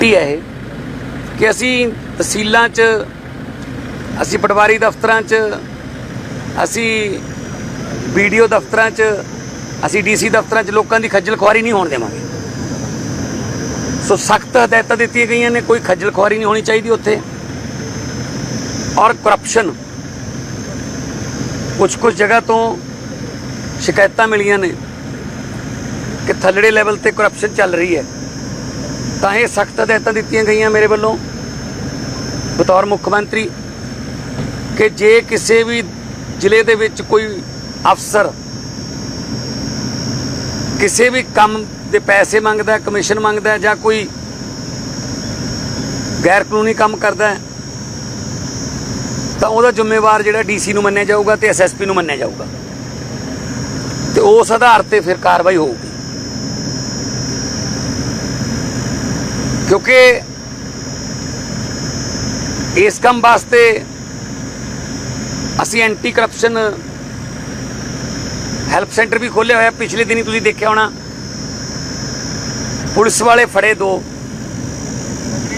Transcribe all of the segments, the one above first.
Duty ਹੈ ਇਹ, ਕਿ ਅਸੀਂ ਤਹਿਸੀਲਾਂ 'ਚ, ਅਸੀਂ ਪਟਵਾਰੀ ਦਫ਼ਤਰਾਂ 'ਚ, ਅਸੀਂ ਵੀਡੀਓ ਦਫ਼ਤਰਾਂ 'ਚ, ਅਸੀਂ ਡੀਸੀ ਦਫ਼ਤਰਾਂ 'ਚ ਲੋਕਾਂ ਦੀ ਖੱਜਲ ਖੁਆਰੀ ਨਹੀਂ ਹੋਣ ਦੇਵਾਂਗੇ। ਸੋ ਸਖਤ ਹਦਾਇਤਾਂ ਦਿੱਤੀਆਂ ਗਈਆਂ ਨੇ, ਕੋਈ ਖੱਜਲ ਖੁਆਰੀ ਨਹੀਂ ਹੋਣੀ ਚਾਹੀਦੀ ਉੱਥੇ। ਔਰ ਕਰਪਸ਼ਨ ਕੁਝ ਕੁਝ ਜਗ੍ਹਾ ਤੋਂ ਸ਼ਿਕਾਇਤਾਂ ਮਿਲੀਆਂ ਨੇ ਕਿ ਥੱਲੜੇ ਲੈਵਲ ਤੇ ਕਰਪਸ਼ਨ ਚੱਲ ਰਹੀ ਹੈ। ਤਾਂ ਇਹ ਸਖਤ ਹਦਾਇਤਾਂ ਦਿੱਤੀਆਂ ਗਈਆਂ ਮੇਰੇ ਵੱਲੋਂ। ਬਤੌਰ ਮੁੱਖ ਮੰਤਰੀ, ਕਿ ਜੇ ਕਿਸੇ ਵੀ ਜ਼ਿਲ੍ਹੇ ਦੇ ਵਿੱਚ ਕੋਈ ਅਫਸਰ ਕਿਸੇ ਵੀ ਕੰਮ ਦੇ ਪੈਸੇ ਮੰਗਦਾ, ਕਮਿਸ਼ਨ ਮੰਗਦਾ ਜਾਂ ਕੋਈ ਗੈਰ ਕਾਨੂੰਨੀ ਕੰਮ ਕਰਦਾ, ਤਾਂ ਉਹਦਾ ਜ਼ਿੰਮੇਵਾਰ ਜਿਹੜਾ ਡੀਸੀ ਨੂੰ ਮੰਨਿਆ ਜਾਊਗਾ ਤੇ ਐਸਐਸਪੀ ਨੂੰ ਮੰਨਿਆ ਜਾਊਗਾ। ਤੇ ਉਸ ਆਧਾਰ ਤੇ ਫਿਰ ਕਾਰਵਾਈ ਹੋਊਗੀ। ਕਿਉਂਕਿ ਇਸ ਕੰਮ ਵਾਸਤੇ ਅਸੀਂ ਐਂਟੀ ਕਰਪਸ਼ਨ ਹੈਲਪ ਸੈਂਟਰ ਵੀ ਖੋਲ੍ਹਿਆ ਹੋਇਆ। ਪਿਛਲੇ ਦਿਨੀ ਤੁਸੀਂ ਦੇਖਿਆ ਹੋਣਾ। ਪੁਲਿਸ ਵਾਲੇ ਫੜੇ ਦੋ।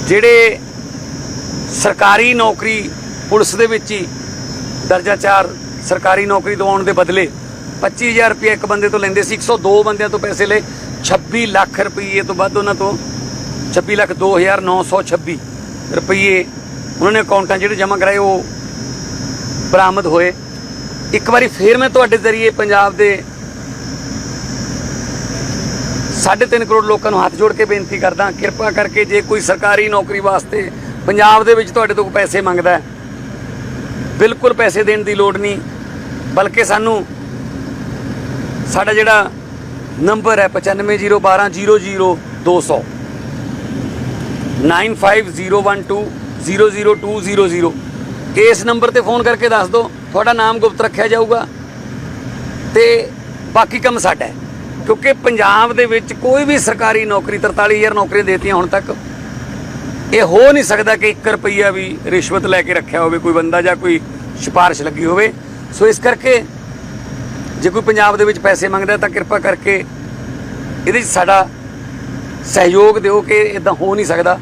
ਜਿਹੜੇ ਸਰਕਾਰੀ ਨੌਕਰੀ ਪੁਲਿਸ ਦੇ ਵਿੱਚ ਹੀ ਦਰਜਾ 4 ਸਰਕਾਰੀ ਨੌਕਰੀ ਦਿਵਾਉਣ ਦੇ ਬਦਲੇ 25000 ਰੁਪਏ ਇੱਕ ਬੰਦੇ ਤੋਂ ਲੈਂਦੇ ਸੀ। 102 ਬੰਦਿਆਂ ਤੋਂ ਪੈਸੇ ਲਏ। 26 ਲੱਖ ਰੁਪਏ ਤੋਂ ਵੱਧ ਉਹਨਾਂ ਤੋਂ। 26 ਲੱਖ 2926 ਰੁਪਏ ਉਹਨਾਂ ਨੇ ਅਕਾਊਂਟਾਂ ਜਿਹੜੇ ਜਮ੍ਹਾਂ ਕਰਾਏ, ਉਹ ਬਰਾਮਦ ਹੋਏ। ਇੱਕ ਵਾਰੀ ਫੇਰ ਮੈਂ ਤੁਹਾਡੇ ਜ਼ਰੀਏ ਪੰਜਾਬ ਦੇ 3.5 ਕਰੋੜ ਲੋਕਾਂ ਨੂੰ ਹੱਥ ਜੋੜ ਕੇ ਬੇਨਤੀ ਕਰਦਾ, ਕਿਰਪਾ ਕਰਕੇ ਜੇ ਕੋਈ ਸਰਕਾਰੀ ਨੌਕਰੀ ਵਾਸਤੇ ਪੰਜਾਬ ਦੇ ਵਿੱਚ ਤੁਹਾਡੇ ਤੋਂ ਪੈਸੇ ਮੰਗਦਾ ਹੈ, ਬਿਲਕੁਲ ਪੈਸੇ ਦੇਣ ਦੀ ਲੋੜ ਨਹੀਂ, ਬਲਕਿ ਸਾਨੂੰ ਸਾਡਾ ਜਿਹੜਾ ਨੰਬਰ ਹੈ 9501200200 9501200200 ਇਸ ਨੰਬਰ ਤੇ ਫੋਨ ਕਰਕੇ ਦੱਸ ਦਿਓ ਤੁਹਾਡਾ ਨਾਮ ਗੁਪਤ ਰੱਖਿਆ ਜਾਊਗਾ ਤੇ ਬਾਕੀ ਕੰਮ ਸਾਡਾ ਹੈ ਕਿਉਂਕਿ ਪੰਜਾਬ ਦੇ ਵਿੱਚ ਕੋਈ ਵੀ ਸਰਕਾਰੀ ਨੌਕਰੀ 43000 ਨੌਕਰੀਆਂ ਦੇਤੀਆਂ ਹੁਣ ਤੱਕ ਇਹ ਹੋ ਨਹੀਂ ਸਕਦਾ ਕਿ 1 ਰੁਪਈਆ ਵੀ ਰਿਸ਼ਵਤ ਲੈ ਕੇ ਰੱਖਿਆ ਹੋਵੇ ਕੋਈ ਬੰਦਾ ਜਾਂ ਕੋਈ ਸਿਫਾਰਿਸ਼ ਲੱਗੀ ਹੋਵੇ ਸੋ ਇਸ ਕਰਕੇ ਜੇ ਕੋਈ ਪੰਜਾਬ ਦੇ ਵਿੱਚ ਪੈਸੇ ਮੰਗਦਾ ਤਾਂ ਕਿਰਪਾ ਕਰਕੇ ਇਹਦੇ 'ਚ ਸਾਡਾ ਸਹਿਯੋਗ ਦਿਓ ਕਿ ਇਦਾਂ ਹੋ ਨਹੀਂ ਸਕਦਾ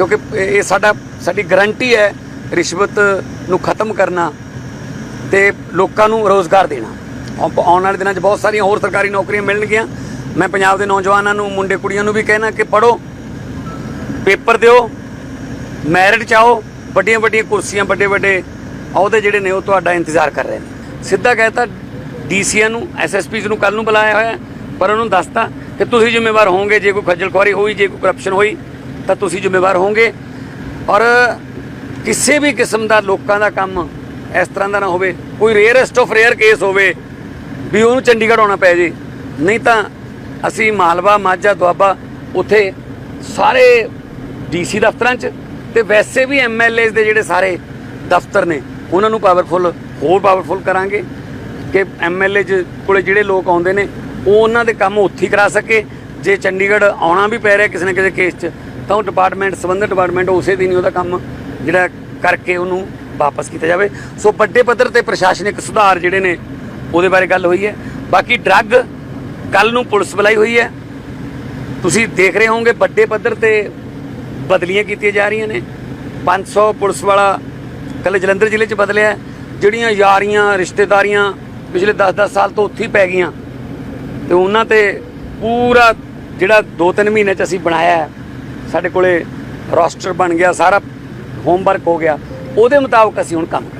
ਕਿਉਂਕਿ ਇਹ ਸਾਡਾ ਸਾਡੀ ਗਰੰਟੀ ਹੈ ਰਿਸ਼ਵਤ ਨੂੰ ਖਤਮ ਕਰਨਾ ਤੇ ਲੋਕਾਂ ਨੂੰ ਰੋਜ਼ਗਾਰ ਦੇਣਾ। ਆਉਣ ਵਾਲੇ ਦਿਨਾਂ 'ਚ ਬਹੁਤ ਸਾਰੀਆਂ ਹੋਰ ਸਰਕਾਰੀ ਨੌਕਰੀਆਂ ਮਿਲਣਗੀਆਂ। ਮੈਂ ਪੰਜਾਬ ਦੇ ਨੌਜਵਾਨਾਂ ਨੂੰ ਮੁੰਡੇ ਕੁੜੀਆਂ ਨੂੰ ਵੀ ਕਹਿਣਾ ਕਿ ਪੜੋ ਪੇਪਰ ਦਿਓ ਮੈਰਿਟ ਚਾਓ ਵੱਡੀਆਂ ਵੱਡੀਆਂ ਕੁਰਸੀਆਂ ਵੱਡੇ ਵੱਡੇ ਅਹੁਦੇ ਜਿਹੜੇ ਨੇ ਉਹ ਤੁਹਾਡਾ ਇੰਤਜ਼ਾਰ ਕਰ ਰਹੇ ਨੇ। ਸਿੱਧਾ ਕਹਿਤਾ ਡੀਸੀਆਂ ਨੂੰ ਐਸਐਸਪੀਸ ਨੂੰ ਕੱਲ ਨੂੰ ਬੁਲਾਇਆ ਹੋਇਆ ਹੈ, ਪਰ ਉਹਨੂੰ ਦੱਸਤਾ ਕਿ ਤੁਸੀਂ ਜ਼ਿੰਮੇਵਾਰ ਹੋਵੋਗੇ ਜੇ ਕੋਈ ਖੱਜਲ ਖੁਆਰੀ ਹੋਈ ਜੇ ਕੋਈ ਕਰਪਸ਼ਨ ਹੋਈ ਤਾਂ ਤੁਸੀਂ ਜ਼ਿੰਮੇਵਾਰ ਹੋਵੋਗੇ। ਔਰ ਕਿਸੇ ਵੀ ਕਿਸਮ ਦਾ ਲੋਕਾਂ ਦਾ ਕੰਮ ਇਸ ਤਰ੍ਹਾਂ ਦਾ ਨਾ ਹੋਵੇ। ਕੋਈ ਰੇਅਰੈਸਟ ਆਫ ਰੇਅਰ ਕੇਸ ਹੋਵੇ ਵੀ ਉਹਨੂੰ ਚੰਡੀਗੜ੍ਹ ਆਉਣਾ ਪੈ ਜੇ। ਨਹੀਂ ਤਾਂ ਅਸੀਂ ਮਾਲਵਾ, ਮਾਝਾ, ਦੁਆਬਾ ਉੱਥੇ ਸਾਰੇ ਡੀਸੀ ਦਫ਼ਤਰਾਂ 'ਚ ਤੇ ਵੈਸੇ ਵੀ ਐਮਐਲਏਸ ਦੇ ਜਿਹੜੇ ਸਾਰੇ ਦਫ਼ਤਰ ਨੇ, ਉਹਨਾਂ ਨੂੰ ਪਾਵਰਫੁਲ ਹੋਰ ਪਾਵਰਫੁਲ ਕਰਾਂਗੇ ਕਿ ਐਮਐਲਏ ਕੋਲੇ ਜਿਹੜੇ ਲੋਕ ਆਉਂਦੇ ਨੇ, ਉਹ ਉਹਨਾਂ ਦੇ ਕੰਮ ਉੱਥੇ ਕਰਾ ਸਕੇ। ਜੇ ਚੰਡੀਗੜ੍ਹ ਆਉਣਾ ਵੀ ਪੈ ਰਿਹਾ ਕਿਸੇ ਨਾ ਕਿਸੇ ਕੇਸ 'ਚ ਤਾਂ ਉਹ ਡਿਪਾਰਟਮੈਂਟ ਸੰਬੰਧਿਤ ਡਿਪਾਰਟਮੈਂਟ ਉਸੇ ਦਿਨ ਹੀ ਉਹਦਾ ਕੰਮ ਜਿਹੜਾ ਕਰਕੇ ਉਹਨੂੰ ਵਾਪਸ ਕੀਤਾ ਜਾਵੇ। ਸੋ ਵੱਡੇ ਪੱਧਰ ਤੇ ਪ੍ਰਸ਼ਾਸਨਿਕ ਸੁਧਾਰ ਜਿਹੜੇ ਨੇ, ਉਹਦੇ ਬਾਰੇ ਗੱਲ ਹੋਈ ਹੈ। ਬਾਕੀ ਡਰੱਗ ਕੱਲ ਨੂੰ ਪੁਲਿਸ ਬੁਲਾਈ ਹੋਈ ਹੈ। ਤੁਸੀਂ ਦੇਖ ਰਹੇ ਹੋਵੋਗੇ ਵੱਡੇ ਪੱਧਰ ਤੇ ਬਦਲੀਆਂ ਕੀਤੀਆਂ ਜਾ ਰਹੀਆਂ ਨੇ। 500 ਪੁਲਿਸ ਵਾਲਾ ਕੱਲ ਜਲੰਧਰ ਜ਼ਿਲ੍ਹੇ 'ਚ ਬਦਲਿਆ ਜਿਹੜੀਆਂ ਯਾਰੀਆਂ, ਰਿਸ਼ਤੇਦਾਰੀਆਂ ਪਿਛਲੇ 10-10 ਸਾਲ ਤੋਂ ਉੱਥੇ ਹੀ ਪੈ ਗਈਆਂ। ਤੇ ਉਹਨਾਂ ਤੇ ਪੂਰਾ ਜਿਹੜਾ 2-3 ਮਹੀਨੇ 'ਚ ਅਸੀਂ ਬਣਾਇਆ ਸਾਡੇ ਕੋਲੇ ਰੋਸਟਰ ਬਣ ਗਿਆ, ਸਾਰਾ ਹੋਮਵਰਕ ਹੋ ਗਿਆ। ਉਹਦੇ ਮੁਤਾਬਕ ਅਸੀਂ ਹੁਣ ਕੰਮ ਕਰ